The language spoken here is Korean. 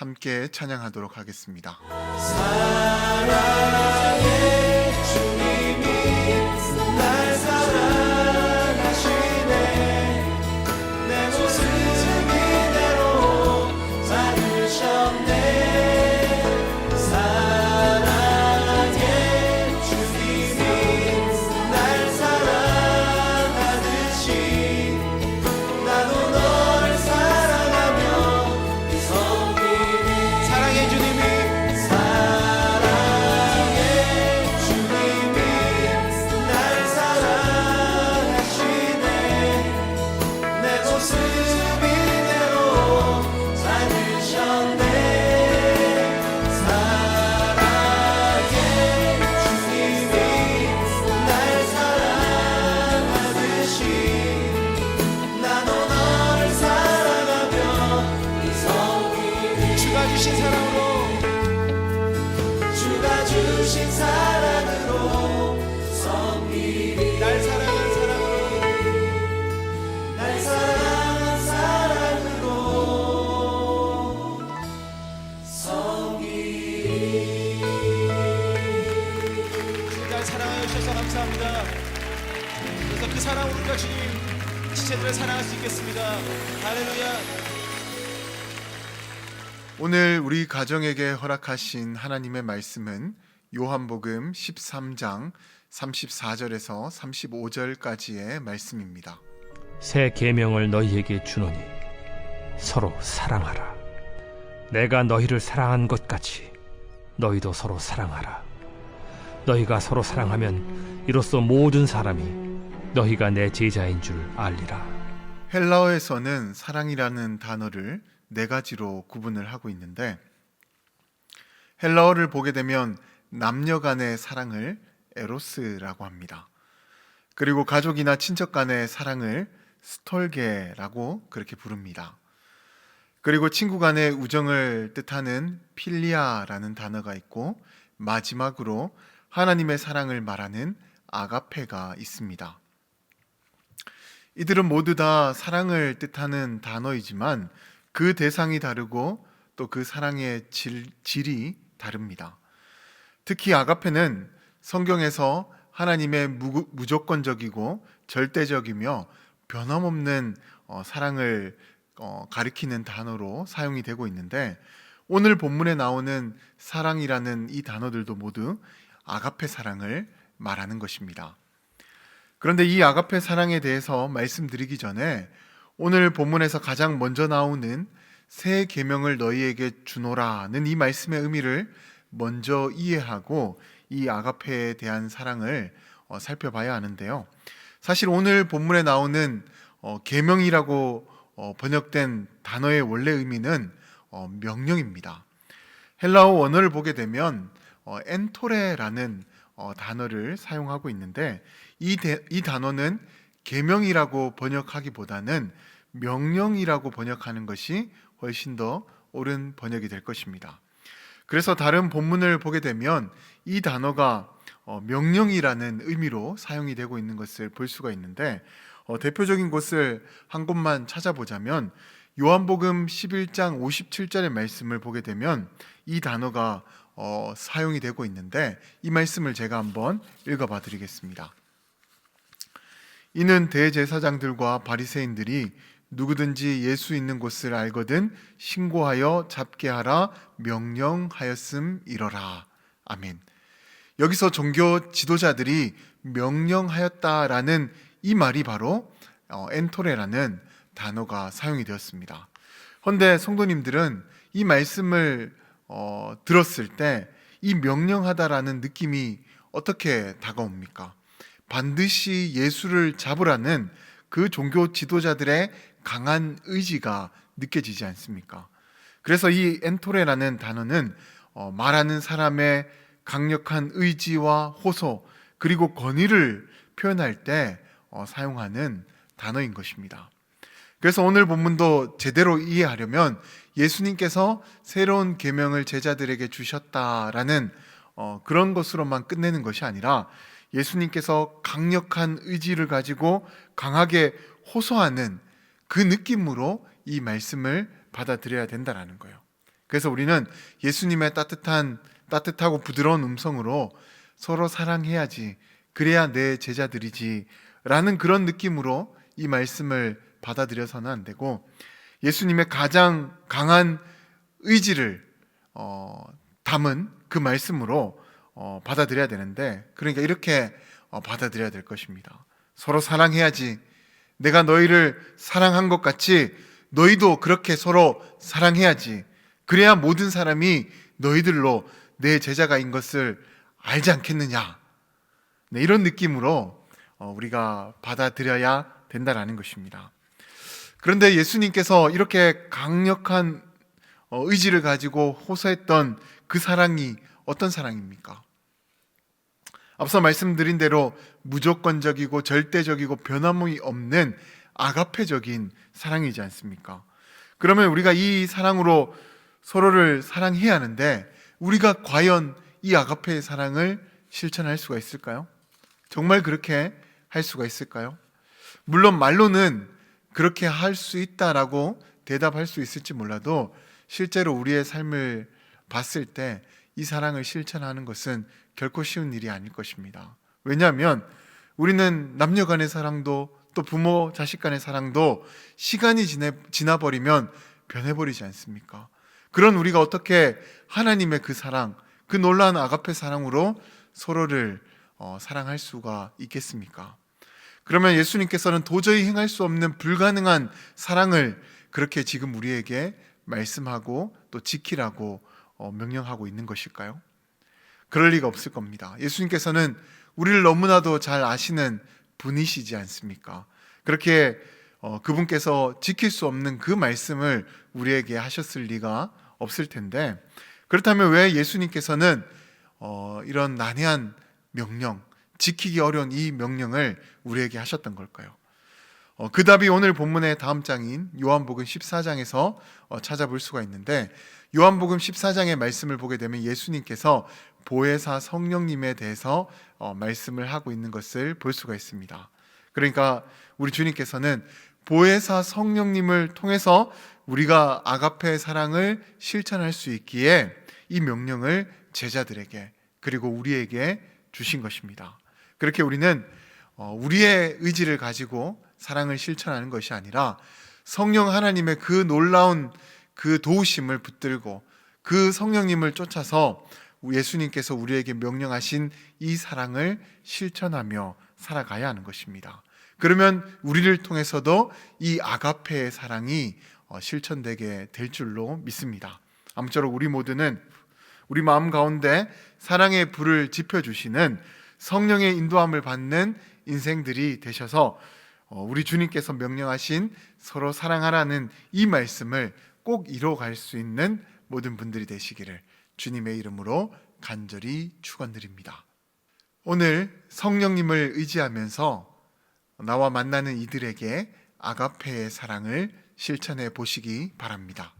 함께 찬양하도록 하겠습니다. 날 주님 지체들을 사랑할 수 있겠습니다. 할렐루야. 오늘 우리 가정에게 허락하신 하나님의 말씀은 요한복음 13장 34절에서 35절까지의 말씀입니다. 새 계명을 너희에게 주노니 서로 사랑하라. 내가 너희를 사랑한 것 같이 너희도 서로 사랑하라. 너희가 서로 사랑하면 이로써 모든 사람이 너희가 내 제자인 줄 알리라. 헬라어에서는 사랑이라는 단어를 네 가지로 구분을 하고 있는데 헬라어를 보게 되면 남녀 간의 사랑을 에로스라고 합니다. 그리고 가족이나 친척 간의 사랑을 스톨게라고 그렇게 부릅니다. 그리고 친구 간의 우정을 뜻하는 필리아라는 단어가 있고 마지막으로 하나님의 사랑을 말하는 아가페가 있습니다. 이들은 모두 다 사랑을 뜻하는 단어이지만 그 대상이 다르고 또 그 사랑의 질, 질이 다릅니다. 특히 아가페는 성경에서 하나님의 무, 무조건적이고 절대적이며 변함없는 어, 사랑을 어, 가리키는 단어로 사용이 되고 있는데 오늘 본문에 나오는 사랑이라는 이 단어들도 모두 아가페 사랑을 말하는 것입니다. 그런데 이 아가페 사랑에 대해서 말씀드리기 전에 오늘 본문에서 가장 먼저 나오는 새 계명을 너희에게 주노라는 이 말씀의 의미를 먼저 이해하고 이 아가페에 대한 사랑을 어, 살펴봐야 하는데요. 사실 오늘 본문에 나오는 어, 계명이라고 어, 번역된 단어의 원래 의미는 어, 명령입니다. 헬라어 원어를 보게 되면 어, 엔토레라는 어, 단어를 사용하고 있는데 이, 대- 이 단어는 계명이라고 번역하기보다는 명령이라고 번역하는 것이 훨씬 더 옳은 번역이 될 것입니다. 그래서 다른 본문을 보게 되면 이 단어가 어, 명령이라는 의미로 사용이 되고 있는 것을 볼 수가 있는데 어, 대표적인 곳을 한 곳만 찾아보자면 요한복음 11장 57절의 말씀을 보게 되면 이 단어가 어, 사용이 되고 있는데 이 말씀을 제가 한번 읽어봐 드리겠습니다. 이는 대제사장들과 바리새인들이 누구든지 예수 있는 곳을 알거든 신고하여 잡게 하라 명령하였음 이러라. 아멘. 여기서 종교 지도자들이 명령하였다라는 이 말이 바로 어, 엔토레라는 단어가 사용이 되었습니다. 헌데 성도님들은 이 말씀을 어, 들었을 때 이 명령하다라는 느낌이 어떻게 다가옵니까? 반드시 예수를 잡으라는 그 종교 지도자들의 강한 의지가 느껴지지 않습니까? 그래서 이 엔토레라는 단어는 어, 말하는 사람의 강력한 의지와 호소 그리고 권위를 표현할 때 어, 사용하는 단어인 것입니다. 그래서 오늘 본문도 제대로 이해하려면 예수님께서 새로운 계명을 제자들에게 주셨다라는 어, 그런 것으로만 끝내는 것이 아니라 예수님께서 강력한 의지를 가지고 강하게 호소하는 그 느낌으로 이 말씀을 받아들여야 된다라는 거예요. 그래서 우리는 예수님의 따뜻한 따뜻하고 부드러운 음성으로 서로 사랑해야지 그래야 내 제자들이지라는 그런 느낌으로 이 말씀을 받아들여서는 안 되고 예수님의 가장 강한 의지를 어, 담은 그 말씀으로 어, 받아들여야 되는데 그러니까 이렇게 어, 받아들여야 될 것입니다. 서로 사랑해야지. 내가 너희를 사랑한 것 같이 너희도 그렇게 서로 사랑해야지. 그래야 모든 사람이 너희들로 내 제자가인 것을 알지 않겠느냐. 네, 이런 느낌으로 어, 우리가 받아들여야 된다라는 것입니다. 그런데 예수님께서 이렇게 강력한 어, 의지를 가지고 호소했던 그 사랑이 어떤 사랑입니까? 앞서 말씀드린 대로 무조건적이고 절대적이고 변함이 없는 아가페적인 사랑이지 않습니까? 그러면 우리가 이 사랑으로 서로를 사랑해야 하는데 우리가 과연 이 아가페의 사랑을 실천할 수가 있을까요? 정말 그렇게 할 수가 있을까요? 물론 말로는 그렇게 할 수 있다라고 대답할 수 있을지 몰라도 실제로 우리의 삶을 봤을 때 이 사랑을 실천하는 것은 결코 쉬운 일이 아닐 것입니다. 왜냐하면 우리는 남녀 간의 사랑도 또 부모 자식 간의 사랑도 시간이 지내, 지나버리면 변해버리지 않습니까? 그런 우리가 어떻게 하나님의 그 사랑, 그 놀라운 아가페 사랑으로 서로를 어, 사랑할 수가 있겠습니까? 그러면 예수님께서는 도저히 행할 수 없는 불가능한 사랑을 그렇게 지금 우리에게 말씀하고 또 지키라고 어, 명령하고 있는 것일까요? 그럴 리가 없을 겁니다. 예수님께서는 우리를 너무나도 잘 아시는 분이시지 않습니까? 그렇게 어, 그분께서 지킬 수 없는 그 말씀을 우리에게 하셨을 리가 없을 텐데 그렇다면 왜 예수님께서는 어, 이런 난해한 명령, 지키기 어려운 이 명령을 우리에게 하셨던 걸까요? 어, 그 답이 오늘 본문의 다음 장인 요한복음 14장에서 어, 찾아볼 수가 있는데 요한복음 14장의 말씀을 보게 되면 예수님께서 보혜사 성령님에 대해서 어, 말씀을 하고 있는 것을 볼 수가 있습니다. 그러니까 우리 주님께서는 보혜사 성령님을 통해서 우리가 아가페의 사랑을 실천할 수 있기에 이 명령을 제자들에게 그리고 우리에게 주신 것입니다. 그렇게 우리는 어, 우리의 의지를 가지고 사랑을 실천하는 것이 아니라 성령 하나님의 그 놀라운 그 도우심을 붙들고 그 성령님을 쫓아서 예수님께서 우리에게 명령하신 이 사랑을 실천하며 살아가야 하는 것입니다. 그러면 우리를 통해서도 이 아가페의 사랑이 어, 실천되게 될 줄로 믿습니다. 아무쪼록 우리 모두는 우리 마음 가운데 사랑의 불을 지펴주시는 성령의 인도함을 받는 인생들이 되셔서 어, 우리 주님께서 명령하신 서로 사랑하라는 이 말씀을 꼭 이뤄갈 수 있는 모든 분들이 되시기를 주님의 이름으로 간절히 축원드립니다. 오늘 성령님을 의지하면서 나와 만나는 이들에게 아가페의 사랑을 실천해 보시기 바랍니다.